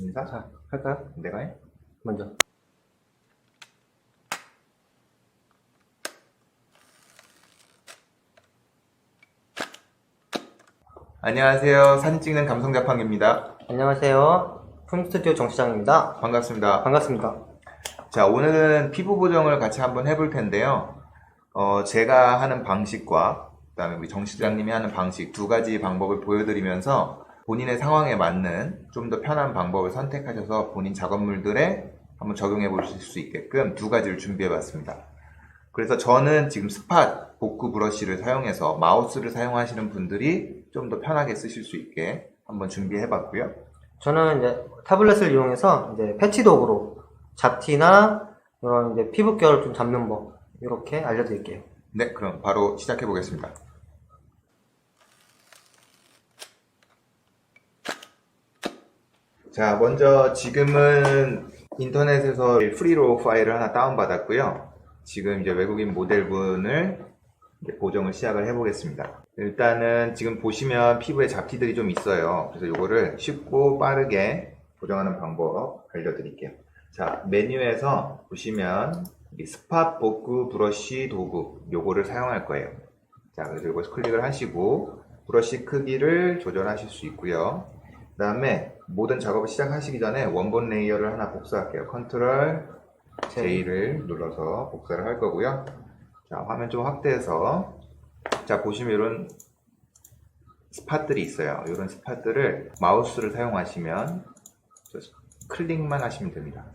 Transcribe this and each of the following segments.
인사? 자, 할까요? 내가 해? 먼저. 안녕하세요. 사진 찍는 감성자팡입니다. 안녕하세요. 품스튜디오 정시장입니다. 반갑습니다. 반갑습니다. 자, 오늘은 피부 보정을 같이 한번 해볼 텐데요. 어, 제가 하는 방식과 그다음에 우리 정 시장님이 하는 방식 두 가지 방법을 보여드리면서 본인의 상황에 맞는 좀 더 편한 방법을 선택하셔서 본인 작업물들에 한번 적용해 보실 수 있게끔 두 가지를 준비해 봤습니다. 그래서 저는 지금 스팟 복구 브러쉬를 사용해서 마우스를 사용하시는 분들이 좀 더 편하게 쓰실 수 있게 한번 준비해 봤고요. 저는 이제 타블렛을 이용해서 이제 패치 도구로 잡티나 이런 이제 피부결 좀 잡는 법 이렇게 알려드릴게요. 네, 그럼 바로 시작해 보겠습니다. 자, 먼저 지금은 인터넷에서 프리로 파일을 하나 다운받았고요. 지금 이제 외국인 모델분을 보정을 시작을 해보겠습니다. 일단은 지금 보시면 피부에 잡티들이 좀 있어요. 그래서 이거를 쉽고 빠르게 보정하는 방법 알려드릴게요. 자, 메뉴에서 보시면 이 스팟 복구 브러쉬 도구 요거를 사용할 거예요. 자, 그래서 이것을 클릭을 하시고 브러쉬 크기를 조절하실 수 있고요. 그 다음에 모든 작업을 시작하시기 전에 원본 레이어를 하나 복사할게요. 컨트롤 J를 눌러서 복사를 할 거고요. 자, 화면 좀 확대해서 자, 보시면 이런 스팟들이 있어요. 이런 스팟들을 마우스를 사용하시면 저 클릭만 하시면 됩니다.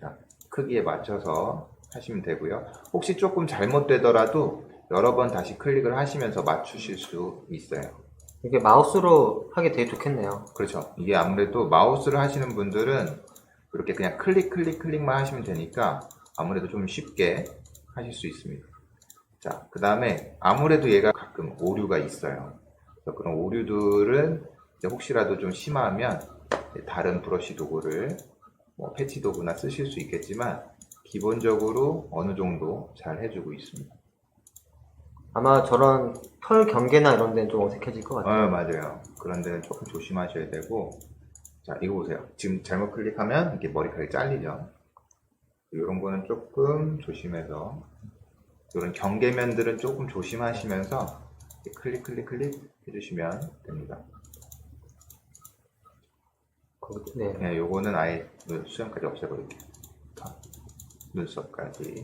자, 크기에 맞춰서 하시면 되고요. 혹시 조금 잘못되더라도 여러 번 다시 클릭을 하시면서 맞추실 수 있어요. 이게 마우스로 하기 되게 좋겠네요. 그렇죠. 이게 아무래도 마우스를 하시는 분들은 이렇게 그냥 클릭, 클릭, 클릭만 하시면 되니까 아무래도 좀 쉽게 하실 수 있습니다. 자, 그 다음에 아무래도 얘가 가끔 오류가 있어요. 그래서 그런 오류들은 혹시라도 좀 심하면 다른 브러쉬 도구를 뭐 패치 도구나 쓰실 수 있겠지만 기본적으로 어느 정도 잘 해주고 있습니다. 아마 저런 털 경계나 이런 데는 좀 어색해질 것 같아요. 어, 맞아요. 그런 데는 조금 조심하셔야 되고, 자, 이거 보세요. 지금 잘못 클릭하면 이렇게 머리카락이 잘리죠. 이런 거는 조금 조심해서, 이런 경계면들은 조금 조심하시면서, 클릭, 클릭, 클릭 해주시면 됩니다. 네. 네, 요거는 아예 눈- 수염까지 없애버릴게요. 자, 눈썹까지.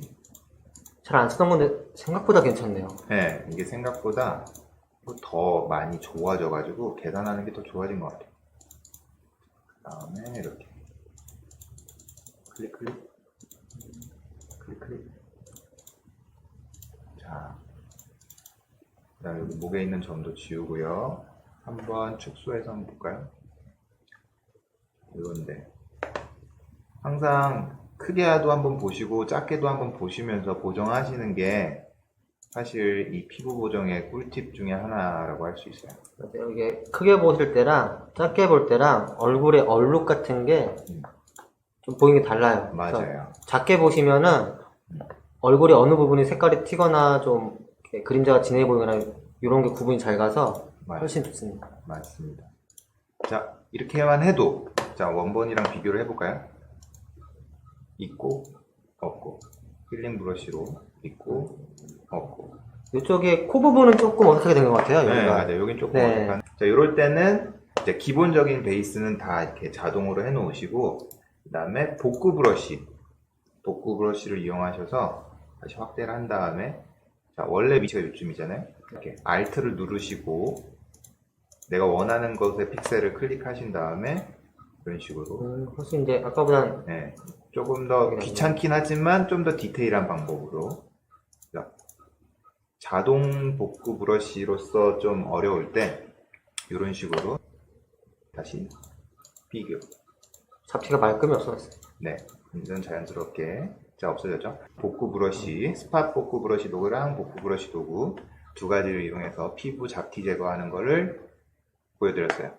잘 안 쓰던 건데 생각보다 괜찮네요. 네, 이게 생각보다 더 많이 좋아져가지고 계산하는 게 더 좋아진 것 같아요. 그 다음에 이렇게 클릭 클릭 클릭 클릭 자, 그다음 여기 목에 있는 점도 지우고요. 한번 축소해서 한번 볼까요? 이건데 항상 크게도 한번 보시고 작게도 한번 보시면서 보정하시는 게 사실 이 피부 보정의 꿀팁 중에 하나라고 할 수 있어요. 맞아요. 이게 크게 보실 때랑 작게 볼 때랑 얼굴의 얼룩 같은 게좀 보이는 게 달라요. 그래서 맞아요. 작게 보시면은 얼굴의 어느 부분이 색깔이 튀거나 좀 이렇게 그림자가 진해 보이거나 이런 게 구분이 잘 가서 맞, 훨씬 좋습니다. 맞습니다. 자, 이렇게만 해도 자, 원본이랑 비교를 해볼까요? 있고, 없고, 힐링 브러쉬로 있고, 없고. 이쪽에 코 부분은 조금 어색하게 된 것 같아요. 네, 여기가. 맞아요. 여긴 조금 네. 어색한. 자, 이럴 때는 이제 기본적인 베이스는 다 이렇게 자동으로 해놓으시고, 그 다음에 복구 브러쉬, 복구 브러쉬를 이용하셔서 다시 확대를 한 다음에, 자, 원래 위치가 이쯤이잖아요. 이렇게 Alt를 누르시고, 내가 원하는 것의 픽셀을 클릭하신 다음에, 이런 식으로, 음, 훨씬 이제 아까보단 네, 조금 더 귀찮긴 하지만 좀 더 디테일한 방법으로. 자, 자동 복구 브러쉬로서 좀 어려울 때 이런 식으로 다시 비교. 잡티가 말끔히 없어졌어요. 네, 완전 자연스럽게 자 없어졌죠. 복구 브러쉬, 스팟 복구 브러쉬 도구랑 복구 브러쉬 도구 두 가지를 이용해서 피부 잡티 제거하는 거를 보여드렸어요.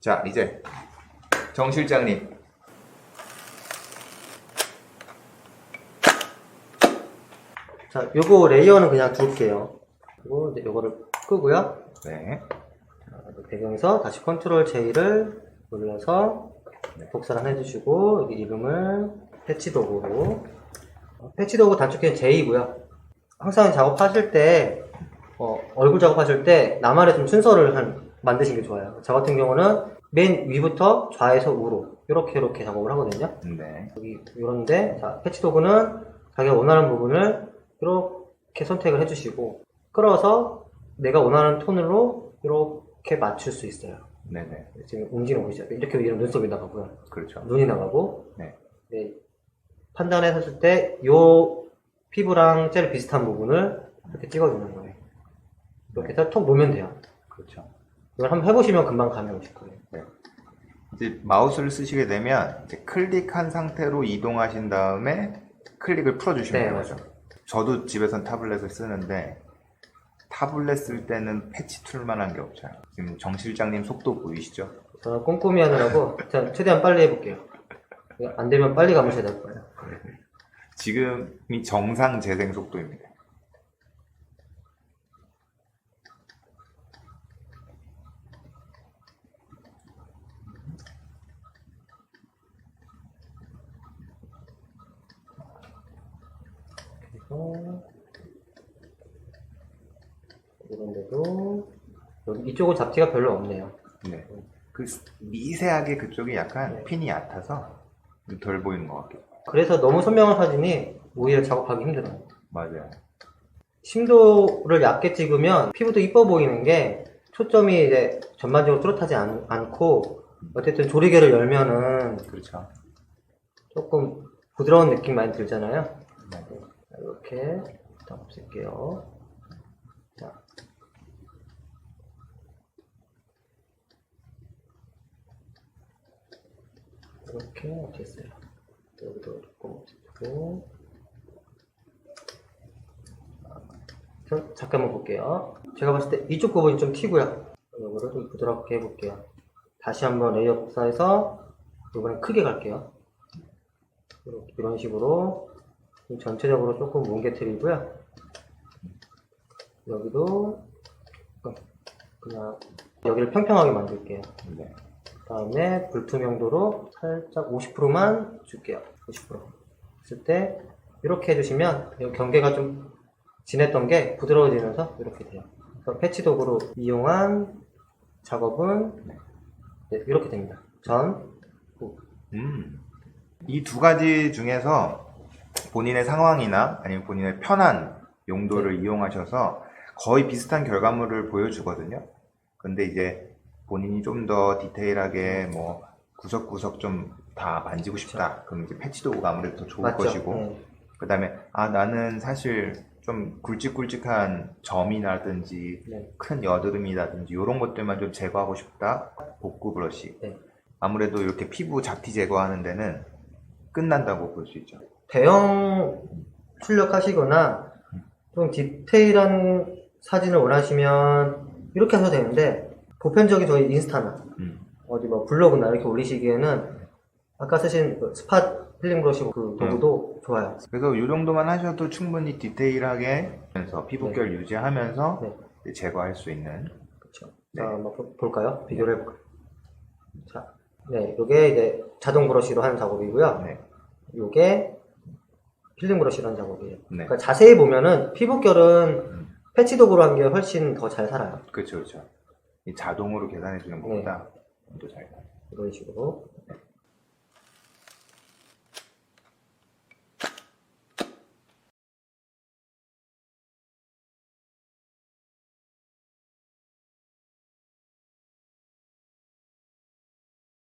자, 이제 정 실장님 자, 요거 레이어는 그냥 둘게요. 그리고 이제 요거를 끄고요. 네, 자, 배경에서 다시 컨트롤 J를 눌러서 네. 복사를 해주시고 여기 이름을 패치 도구로 어, 패치 도구 단축키는 J이고요. 항상 작업하실 때 어, 얼굴 작업하실 때 나만의 좀 순서를 한, 만드시는 게 좋아요. 저 같은 경우는 맨 위부터 좌에서 우로 이렇게 이렇게 작업을 하거든요. 네. 여기 이런데 자 패치 도구는 자기가 원하는 부분을 이렇게 선택을 해주시고 끌어서 내가 원하는 톤으로 이렇게 맞출 수 있어요. 네네. 지금 움직이는 거 보이죠? 이렇게 이런 눈썹이 나가고요. 그렇죠. 눈이 나가고 네. 네, 판단했을 때이 피부랑 제일 비슷한 부분을 이렇게 찍어주는 거예요. 이렇게 해서 톡 놓으면 돼요. 그렇죠. 이걸 한번 해보시면 금방 감이 오실 거예요. 이제 마우스를 쓰시게 되면 이제 클릭한 상태로 이동하신 다음에 클릭을 풀어주시면 네, 되는 거죠. 저도 집에선 타블렛을 쓰는데 타블렛 쓸 때는 패치 툴만 한 게 없잖아요. 지금 정 실장님 속도 보이시죠? 저는 꼼꼼히 하느라고 자, 최대한 빨리 해볼게요. 안 되면 빨리 감으셔야 될 거예요. 지금이 정상 재생 속도입니다. 그래서 이런데도 여기 이쪽은 잡티가 별로 없네요. 네. 그 미세하게 그쪽이 약간 네. 핀이 얕아서 좀덜 보이는 것 해요. 그래서 너무 선명한 사진이 오히려 작업하기 힘들어요. 맞아요. 심도를 얕게 찍으면 피부도 이뻐 보이는 게 초점이 이제 전반적으로 뚜렷하지 않, 않고 어쨌든 조리개를 열면은 그렇죠. 조금 부드러운 느낌 많이 들잖아요. 네. 자, 이렇게 일단 없앨게요. 자. 이렇게 없앴어요. 여기도 조금 없애고. 자, 잠깐만 볼게요. 제가 봤을 때 이쪽 부분이 좀 튀고요. 이거를 좀 부드럽게 해볼게요. 다시 한번 레이어 복사해서 이번엔 크게 갈게요. 이런 식으로 좀 전체적으로 조금 뭉개트리고요. 여기도 그냥 여기를 평평하게 만들게요. 네. 다음에 불투명도로 살짝 50%만 줄게요. 50%. 했을 때 이렇게 해주시면 이 경계가 좀 진했던 게 부드러워지면서 이렇게 돼요. 그래서 패치 도구로 이용한 작업은 네, 이렇게 됩니다. 전, 후. 음. 이 두 가지 중에서 본인의 상황이나 아니면 본인의 편한 용도를 이용하셔서 거의 비슷한 결과물을 보여주거든요. 근데 이제 본인이 좀 더 디테일하게 뭐 구석구석 좀 다 만지고 싶다. 그럼 이제 패치 도구가 아무래도 더 좋을 맞죠? 것이고. 네. 그 다음에, 아, 나는 사실 좀 굵직굵직한 점이라든지 네. 큰 여드름이라든지 이런 것들만 좀 제거하고 싶다. 복구 브러쉬. 네. 아무래도 이렇게 피부 잡티 제거하는 데는 끝난다고 볼 수 있죠. 대형 출력하시거나 좀 디테일한 사진을 원하시면 이렇게 하셔도 되는데 보편적인 저희 인스타나 음. 어디 뭐 블로그나 이렇게 올리시기에는 아까 쓰신 그 스팟 필링 브러쉬 그 도구도 좋아요. 그래서 이 정도만 하셔도 충분히 디테일하게 하면서 피부결 유지하면서 네. 이제 제거할 수 있는 그렇죠. 네. 자, 한번 보- 볼까요? 비교를 해볼까요? 자, 네, 이게 이제 자동 브러쉬로 하는 작업이고요. 네. 이게 필링 브러쉬로 하는 작업이에요. 네. 그러니까 자세히 보면은 피부결은 음. 패치 도구로 한 게 훨씬 더 잘 살아요. 그렇죠, 그렇죠. 이 자동으로 계산해 주는 것보다 더 잘. 이런 식으로.